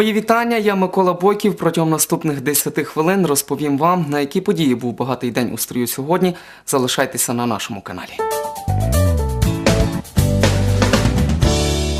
Мої вітання. Я Микола Бойків. Протягом наступних 10 хвилин розповім вам, на які події був багатий день у стрію сьогодні. Залишайтеся на нашому каналі.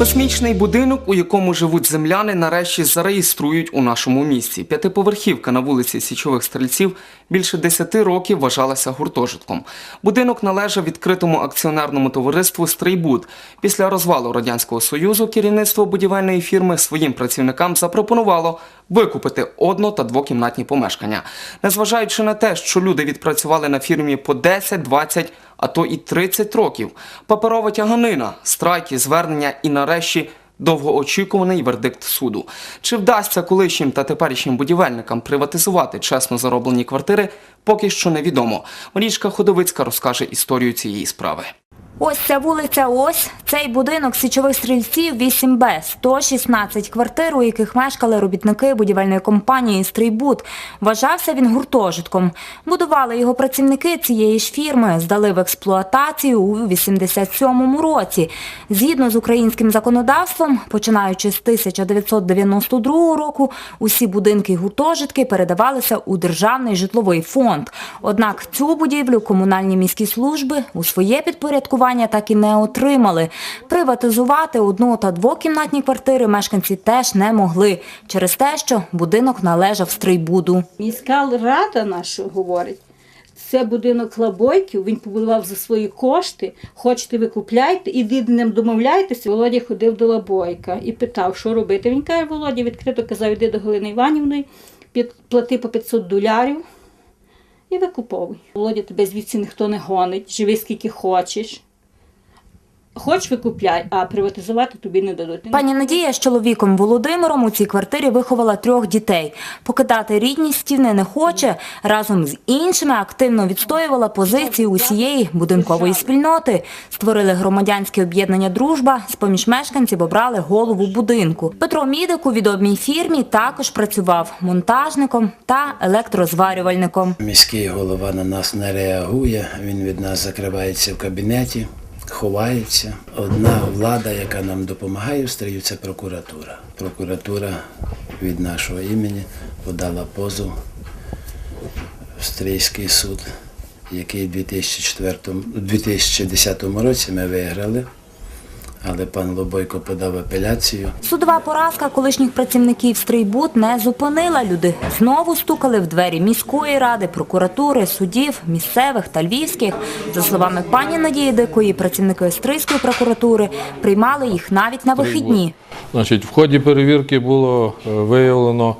Космічний будинок, у якому живуть земляни, нарешті зареєструють у нашому місті. П'ятиповерхівка на вулиці Січових Стрільців більше 10 років вважалася гуртожитком. Будинок належав відкритому акціонерному товариству Стрийбуд. Після розвалу радянського союзу керівництво будівельної фірми своїм працівникам запропонувало викупити одно- та двокімнатні помешкання. Незважаючи на те, що люди відпрацювали на фірмі по 10, 20, а то і 30 років. Паперова тяганина, страйки, звернення і нарешті довгоочікуваний вердикт суду. Чи вдасться колишнім та теперішнім будівельникам приватизувати чесно зароблені квартири, поки що невідомо. Марічка Ходовицька розкаже історію цієї справи. Ось ця вулиця, ось цей будинок січових стрільців 8Б, 116 квартир, у яких мешкали робітники будівельної компанії «Стрийбуд». Вважався він гуртожитком. Будували його працівники цієї ж фірми, здали в експлуатацію у 87-му році. Згідно з українським законодавством, починаючи з 1992 року, усі будинки і гуртожитки передавалися у Державний житловий фонд. Однак цю будівлю комунальні міські служби у своє підпорядкування так і не отримали. Приватизувати одну- та двокімнатні квартири мешканці теж не могли через те, що будинок належав стрийбуду. Міська рада наша говорить, це будинок Лабойків, він побудував за свої кошти, хочете ви купляйте, іди з ним домовляйтеся. Володя ходив до Лабойка і питав, що робити. Він каже, Володя відкрито казав, іди до Галини Іванівни, під- плати по 500 долярів і викуповуй. Володя, тебе звідси ніхто не гонить, живи скільки хочеш. Хоч викупляй, а приватизувати тобі не дадуть. Пані Надія з чоловіком Володимиром у цій квартирі виховала трьох дітей. Покидати рідні стіни не хоче. Разом з іншими активно відстоювала позиції усієї будинкової спільноти. Створили громадянське об'єднання Дружба. З поміж мешканців обрали голову будинку. Петро Мідик у відомій фірмі також працював монтажником та електрозварювальником. Міський голова на нас не реагує, він від нас закривається в кабінеті, ховається. Одна влада, яка нам допомагає стрію, це прокуратура. Прокуратура від нашого імені подала позов в Стрийський суд, який у 2004, у 2010 році ми виграли, але пан Лобойко подав апеляцію. Судова поразка колишніх працівників стрийбут не зупинила. Люди знову стукали в двері міської ради, прокуратури, судів, місцевих та львівських. За словами пані Надії Дикої, працівники Стрийської прокуратури приймали їх навіть на вихідні. Значить, в ході перевірки було е, виявлено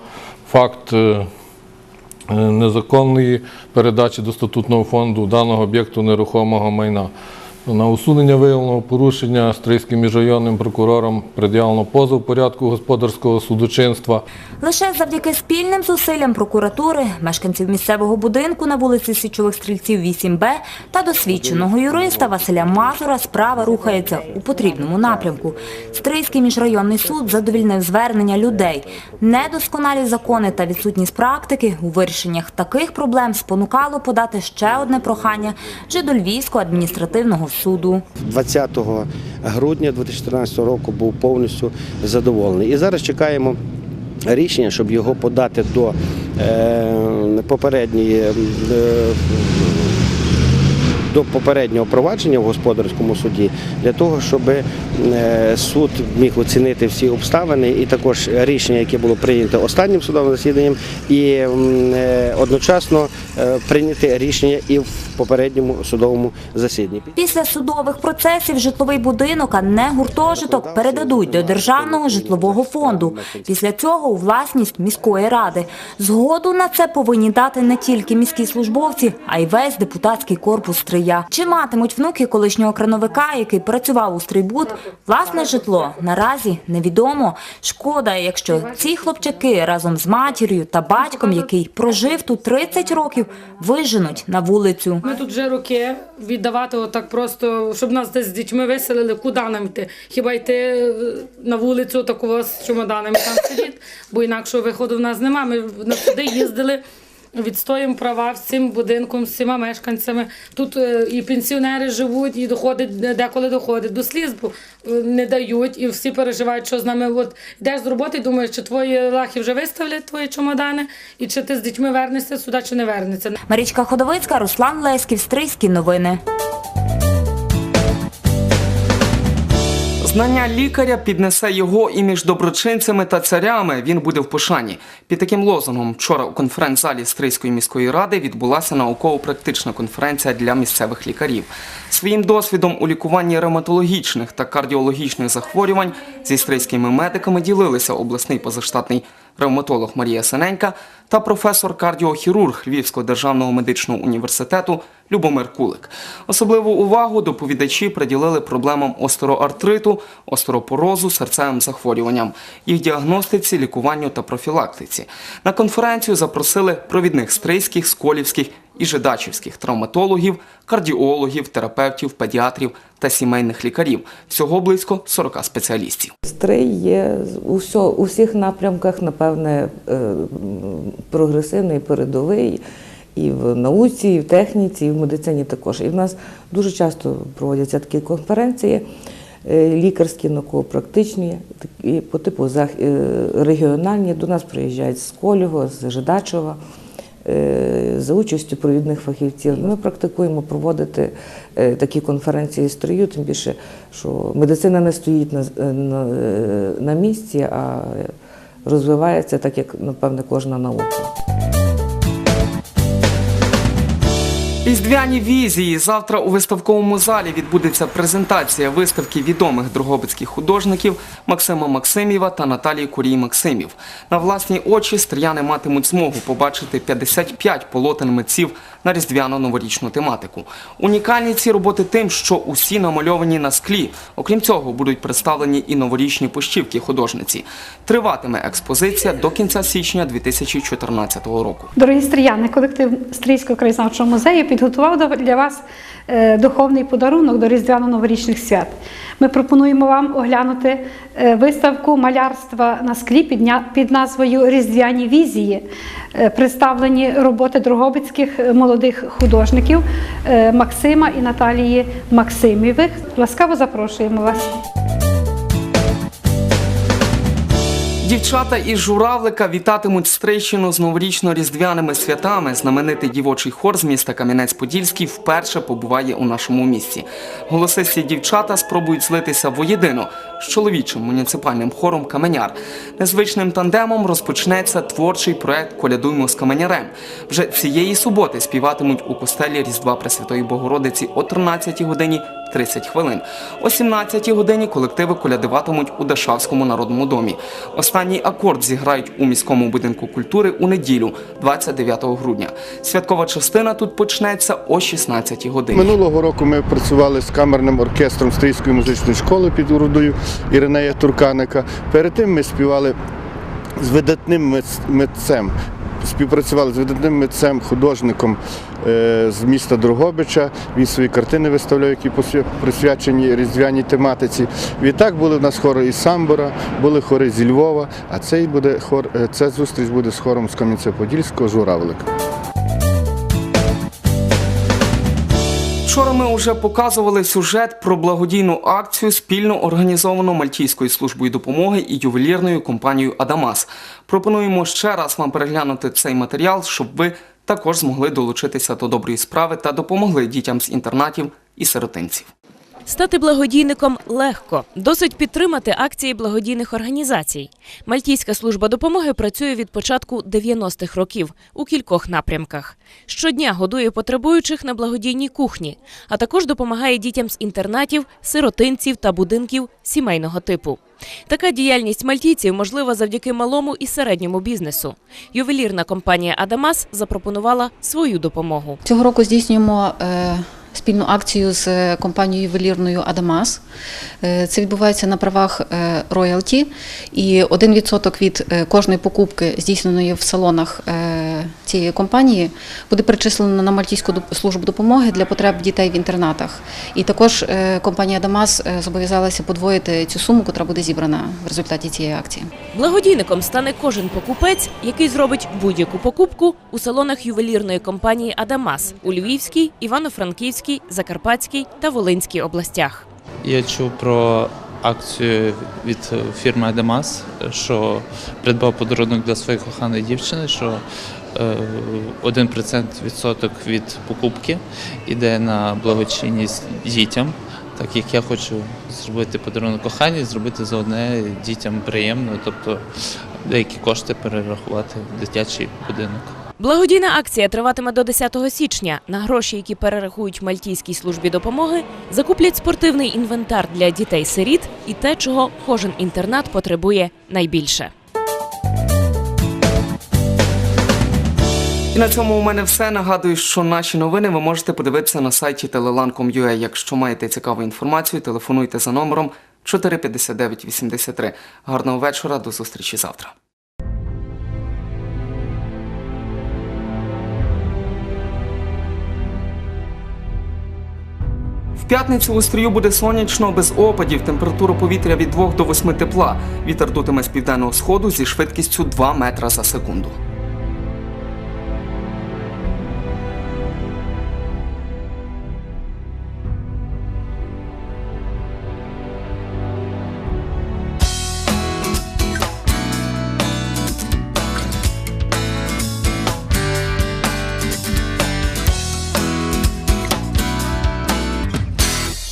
факт е, е, незаконної передачі до статутного фонду даного об'єкту нерухомого майна. На усунення виявленого порушення Стрийським міжрайонним прокурором пред'явлено позов порядку господарського судочинства. Лише завдяки спільним зусиллям прокуратури, мешканців місцевого будинку на вулиці Січових Стрільців 8Б та досвідченого юриста Василя Мазура справа рухається у потрібному напрямку. Стрийський міжрайонний суд задовільнив звернення людей. Недосконалі закони та відсутність практики у вирішеннях таких проблем спонукало подати ще одне прохання вже до Львівського адміністративного суду. 20 грудня 2014 року був повністю задоволений. І зараз чекаємо рішення, щоб його подати до е, попередньої. До попереднього провадження в господарському суді для того, щоб е, суд міг оцінити всі обставини, і також рішення, яке було прийнято останнім судовим засіданням, і е, одночасно е, прийняти рішення і в попередньому судовому засіданні. Після судових процесів житловий будинок, а не гуртожиток, передадуть до Державного житлового фонду. Після цього у власність міської ради. Згоду на це повинні дати не тільки міські службовці, а й весь депутатський корпус Стрия. Чи матимуть внуки колишнього крановика, який працював у Стрийбуд, власне житло наразі невідомо. Шкода, якщо ці хлопчаки разом з матір'ю та батьком, який прожив тут 30 роких, виженуть на вулицю. Ми тут вже роки віддавати отак просто, щоб нас десь з дітьми виселили, куди нам йти? Хіба йти е, на вулицю такого з чемоданами там сидіти, бо інакшого виходу в нас немає. Ми на суди їздили відстоюємо права всім будинком, всіма мешканцями. Тут е, і пенсіонери живуть, і доходить деколи доходить до сліз, бо е, не дають, і всі переживають, що з нами. От йдеш з роботи, і думаєш, чи твої лахи вже виставлять твої чемодани, і чи ти з дітьми вернешся сюди, чи не вернешся. Марічка Ходовицька, Руслан Леськів, Стрийські новини. Знання лікаря піднесе його і між доброчинцями та царями. Він буде в пошані. Під таким лозунгом вчора у конференц-залі Стрийської міської ради відбулася науково-практична конференція для місцевих лікарів. Своїм досвідом у лікуванні ревматологічних та кардіологічних захворювань зі стрийськими медиками ділилися обласний позаштатний ревматолог Марія Синенька та професор-кардіохірург Львівського державного медичного університету Любомир Кулик. Особливу увагу доповідачі приділили проблемам остероартриту, остеропорозу, серцевим захворюванням, їх діагностиці, лікуванню та профілактиці. На конференцію запросили провідних стрийських, сколівських і жидачівських травматологів, кардіологів, терапевтів, педіатрів та сімейних лікарів. Всього близько 40 спеціалістів. Стрий є у, всіх напрямках, напевне, е, прогресивний, передовий і в науці, і в техніці, і в медицині також. І в нас дуже часто проводяться такі конференції е, лікарські, науково-практичні, по типу е, регіональні. До нас приїжджають з Колього, з Жидачова. Е, За участю провідних фахівців ми практикуємо проводити е, такі конференції строю, тим більше, що медицина не стоїть на, з- е, на, на місці, а розвивається так, як напевне кожна наука. Різдвяні візії. Завтра у виставковому залі відбудеться презентація виставки відомих дрогобицьких художників Максима Максимєва та Наталії Курій Максимів. На власні очі стріяни матимуть змогу побачити 55 полотен митців на різдвяно-новорічну тематику. Унікальні ці роботи тим, що усі намальовані на склі. Окрім цього, будуть представлені і новорічні пощівки художниці. Триватиме експозиція до кінця січня 2014 року. Дорогі стріяни, колектив Стрійського краєзнавчого музею підготував для вас духовний подарунок до Різдвяно-новорічних свят. Ми пропонуємо вам оглянути е, виставку малярства на склі під назвою Різдвяні візії, Е, представлені роботи дрогобицьких е, молодих художників е, Максима і Наталії Максимівих. Ласкаво запрошуємо вас. Дівчата із журавлика вітатимуть стрищину з новорічно-різдвяними святами. Знаменитий дівочий хор з міста Кам'янець-Подільський вперше побуває у нашому місті. Голосисті дівчата спробують злитися воєдино з чоловічим муніципальним хором Каменяр. Незвичним тандемом розпочнеться творчий проект Колядуймо з каменярем. Вже цієї суботи співатимуть у костелі Різдва Пресвятої Богородиці о 13 годині 30 хвилин. О 17 годині колективи колядуватимуть у Дашавському народному домі. Останній акорд зіграють у міському будинку культури у неділю, 29 грудня. Святкова частина тут почнеться о 16 годині. Минулого року ми працювали з камерним оркестром Стрийської музичної школи під уродою Іринея Турканика. Перед тим ми співали з видатним митцем. Співпрацювали з видатним митцем, художником е, з міста Дрогобича. Він свої картини виставляв, які присвячені різдвяній тематиці. Відтак були в нас хори із Самбора, були хори зі Львова, а цей буде хор, е, ця зустріч буде з хором з Кам'янця-Подільського Журавлика. Вчора ми вже показували сюжет про благодійну акцію спільно організовану Мальтійською службою допомоги і ювелірною компанією Адамас. Пропонуємо ще раз вам переглянути цей матеріал, щоб ви також змогли долучитися до доброї справи та допомогли дітям з інтернатів і сиротинців. Стати благодійником легко. Досить підтримати акції благодійних організацій. Мальтійська служба допомоги працює від початку 90-х років у кількох напрямках. Щодня годує потребуючих на благодійній кухні, а також допомагає дітям з інтернатів, сиротинців та будинків сімейного типу. Така діяльність мальтійців можлива завдяки малому і середньому бізнесу. Ювелірна компанія Адамас запропонувала свою допомогу. Цього року здійснюємо е, спільну акцію з компанією ювелірною Адамас. Е, Це відбувається на правах е, роялті, і 1% від е, кожної покупки, здійсненої в салонах е, цієї компанії, буде перечислено на Мальтійську службу допомоги для потреб дітей в інтернатах. І також е, компанія Адамас е, зобов'язалася подвоїти цю суму, яка буде зібрана в результаті цієї акції. Благодійником стане кожен покупець, який зробить будь-яку покупку у салонах ювелірної компанії Адамас у Львівській, Івано-Франківській, Закарпатській та Волинській областях. Я чув про акцію від фірми Адемас, що придбав подарунок для своєї коханої дівчини, що е, 1% відсоток від покупки йде на благочинність дітям. Так як я хочу зробити подарунок коханій, зробити за одне дітям приємно, тобто деякі кошти перерахувати в дитячий будинок. Благодійна акція триватиме до 10 січня. На гроші, які перерахують Мальтійській службі допомоги, закуплять спортивний інвентар для дітей-сиріт і те, чого кожен інтернат потребує найбільше. І на цьому у мене все. Нагадую, що наші новини ви можете подивитися на сайті telelan.com.ua. Якщо маєте цікаву інформацію, телефонуйте за номером 45983. Гарного вечора, до зустрічі завтра. П'ятницю у стрію буде сонячно, без опадів, температура повітря від 2 до 8 тепла. Вітер дутиме з південного сходу зі швидкістю 2 метра за секунду.